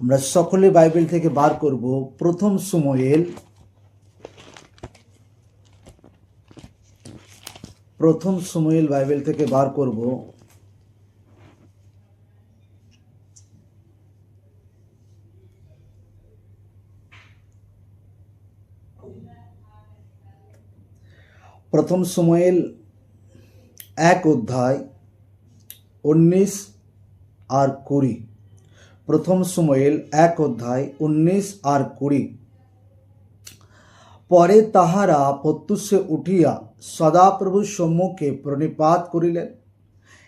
আমরা সকলে বাইবেল থেকে বার করব প্রথম সময়েল প্রথম সময়েল বাইবেল থেকে বার করব। প্রথম সময়েল এক অধ্যায় উনিশ আর কুড়ি। প্রথম সময়েল এক অধ্যায় উনিশ আর কুড়ি। পরে তাহারা প্রত্যুষে উঠিয়া সদাপ্রভুর সম্মুখে প্রণিপাত করিলেন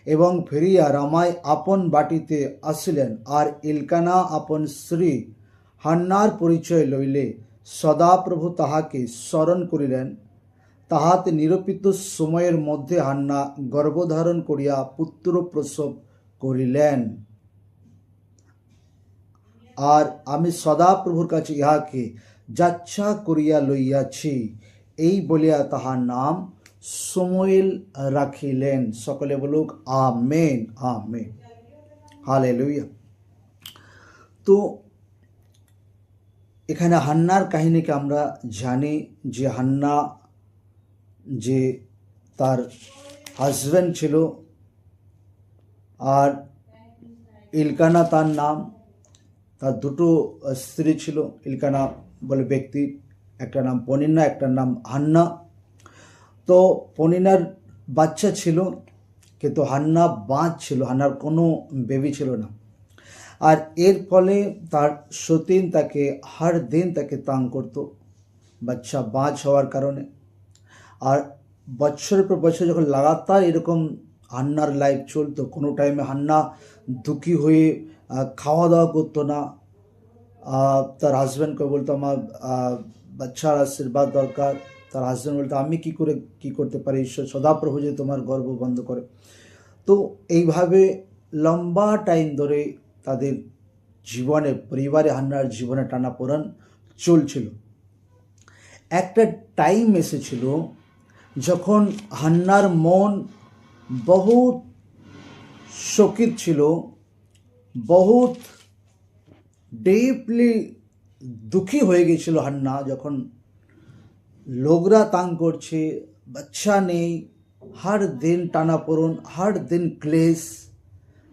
এবং ফিরিয়া রামায় আপন বাটিতে আসিলেন আর ইলকানা আপন শ্রী হান্নার পরিচয় লইলে সদাপ্রভু তাহাকে স্মরণ করিলেন। তাহাতে নিরূপিত সময়ের মধ্যে হান্না গর্ভধারণ করিয়া পুত্র প্রসব করিলেন। আর আমি সদাপ্রভুর কাছে ইহাকে যাচ্ছা করিয়া লইয়াছি। এই বলিয়া তাহার নাম সময়েল রাখিলেন। সকলে বলুক, আমেন আমেন। হালে লইয়া তো এখানে হান্নার কাহিনীকে আমরা জানি যে হান্না যে তার হাজব্যান্ড ছিল, আর ইলকানা তার নাম তার দুটো স্ত্রী ছিল ইলকানা বলে ব্যক্তি, একটা নাম পনিনা, একটা নাম হান্না। তো পনিনার বাচ্চা ছিল, কিন্তু হান্না বাঁচ ছিল, হান্নার কোনো বেবি ছিল না। আর এর ফলে তার সতীন তাকে হার দিন তাকে তাং করত, বাচ্চা বাঁচ হওয়ার কারণে। আর বছরের পর বছর যখন লাগাতার এরকম হান্নার লাইফ চলতো, কোনো টাইমে হান্না দুঃখী হয়ে খাওয়া দাওয়া করতো না। তার হাজব্যান্ডকে বলতো, আমার বাচ্চার আশীর্বাদ দরকার। তার হাজব্যান্ড বলতো, আমি কি করে, কি করতে পারি? ঈশ্বর সদাপ্রভু যে তোমার গর্ব বন্ধ করে। তো এইভাবে লম্বা টাইম ধরে তাদের জীবনে, পরিবারে হান্নার জীবনে টানাপোড়ান চলছিল। একটা টাইম এসেছিল যখন হান্নার মন বহুত শোকিত ছিল। বহুত ডিপলি দুঃখী হয়ে গেছিল হান্না যখন লোকরা তাং করছে, বাচ্চা নেই, হর দিন টানাপোড়ন, হর দিন ক্লেশ।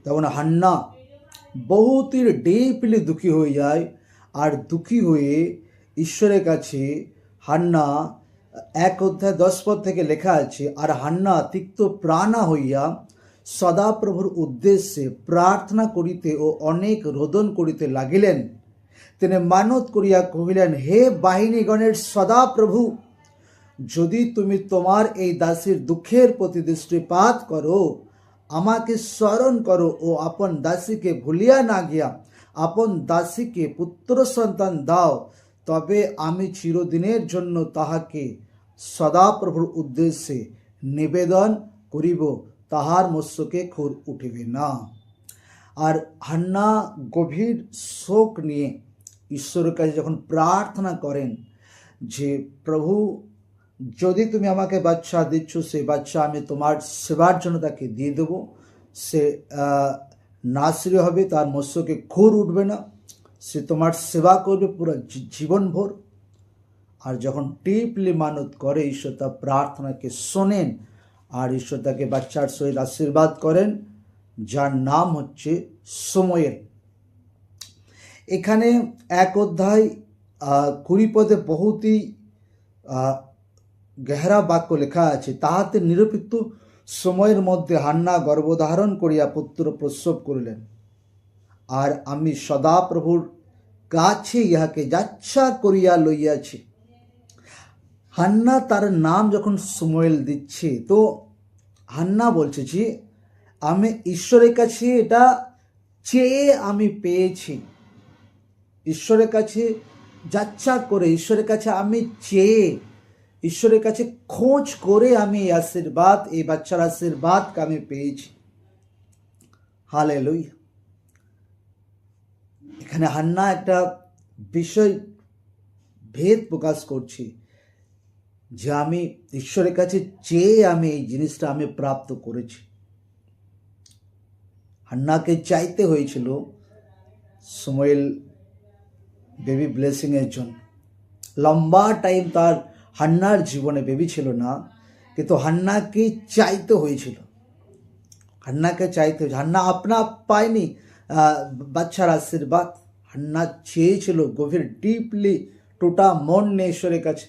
তখন হান্না বহুতই ডিপলি দুঃখী হয়ে যায় আর দুঃখী হয়ে ঈশ্বরের কাছে হান্না এক অধ্যায় দশ পদ থেকে লেখা আছে, আর হান্না তিক্ত প্রাণা হইয়া সদাপ্রভুর উদ্দেশ্যে প্রার্থনা করিতে ও অনেক রোদন করিতে লাগিলেন। তিনি মানত করিয়া কহিলেন, হে বাহিনীগণের সদাপ্রভু, যদি তুমি তোমার এই দাসীর দুঃখের প্রতি দৃষ্টিপাত করো, আমাকে স্মরণ করো ও আপন দাসীকে ভুলিয়া না গিয়া আপন দাসীকে পুত্র সন্তান দাও, তবে আমি চিরদিনের জন্য তাহাকে সদাপ্রভুর উদ্দেশ্যে নিবেদন করিব। তাহার মৎস্যকে খুর উঠিবে না। আর হান্না গভীর শোক নিয়ে ঈশ্বরের কাছে যখন প্রার্থনা করেন যে, প্রভু, যদি তুমি আমাকে বাচ্চা দিচ্ছ, সেই বাচ্চা আমি তোমার সেবার জন্য তাকে দিয়ে দেবো। সে নাসরি হবে, তার মৎস্যকে খুর উঠবে না। সে তোমার সেবা করবে পুরো জীবনভর। আর যখন টিপলি মানত করে, ঈশ্বর তার প্রার্থনাকে শোনেন আর ঈশ্বর তাকে বাচ্চার সহিত আশীর্বাদ করেন, যার নাম হচ্ছে সময়ের এখানে এক অধ্যায় কুড়ি পদে বহুতই গেহরা বাক্য লেখা আছে, তাহাতে নিরূপিত সময়ের মধ্যে হান্না গর্ভধারণ করিয়া পুত্র প্রসব করিলেন। আর আমি সদাপ্রভুর কাছে ইহাকে যাচ্ছা করিয়া লইয়াছি। হান্না তার নাম যখন সময়েল দিচ্ছে, তো হান্না বলছে যে, আমি ঈশ্বরের কাছে এটা চেয়ে আমি পেয়েছি। ঈশ্বরের কাছে যাচ্ছা করে, ঈশ্বরের কাছে আমি চেয়ে, ঈশ্বরের কাছে খোঁজ করে আমি এই আশীর্বাদ, এই বাচ্চার আশীর্বাদকে আমি পেয়েছি। হালে এখানে হান্না একটা বিষয় ভেদ প্রকাশ করছি। যে আমি ঈশ্বরের কাছে চেয়ে আমি এই জিনিসটা আমি প্রাপ্ত করেছি। হান্নাকে চাইতে হয়েছিল সময়েল বেবি ব্লেসিংয়ের জন্য। লম্বা টাইম তার হান্নার জীবনে বেবি ছিল না, কিন্তু হান্নাকে চাইতে হয়েছিল। হান্নাকে চাইতে হয়েছে হান্না আপনা পায়নি বাচ্চার আশীর্বাদ। হান্না চেয়েছিল গভীর ডিপলি টোটা মন নিয়ে ঈশ্বরের কাছে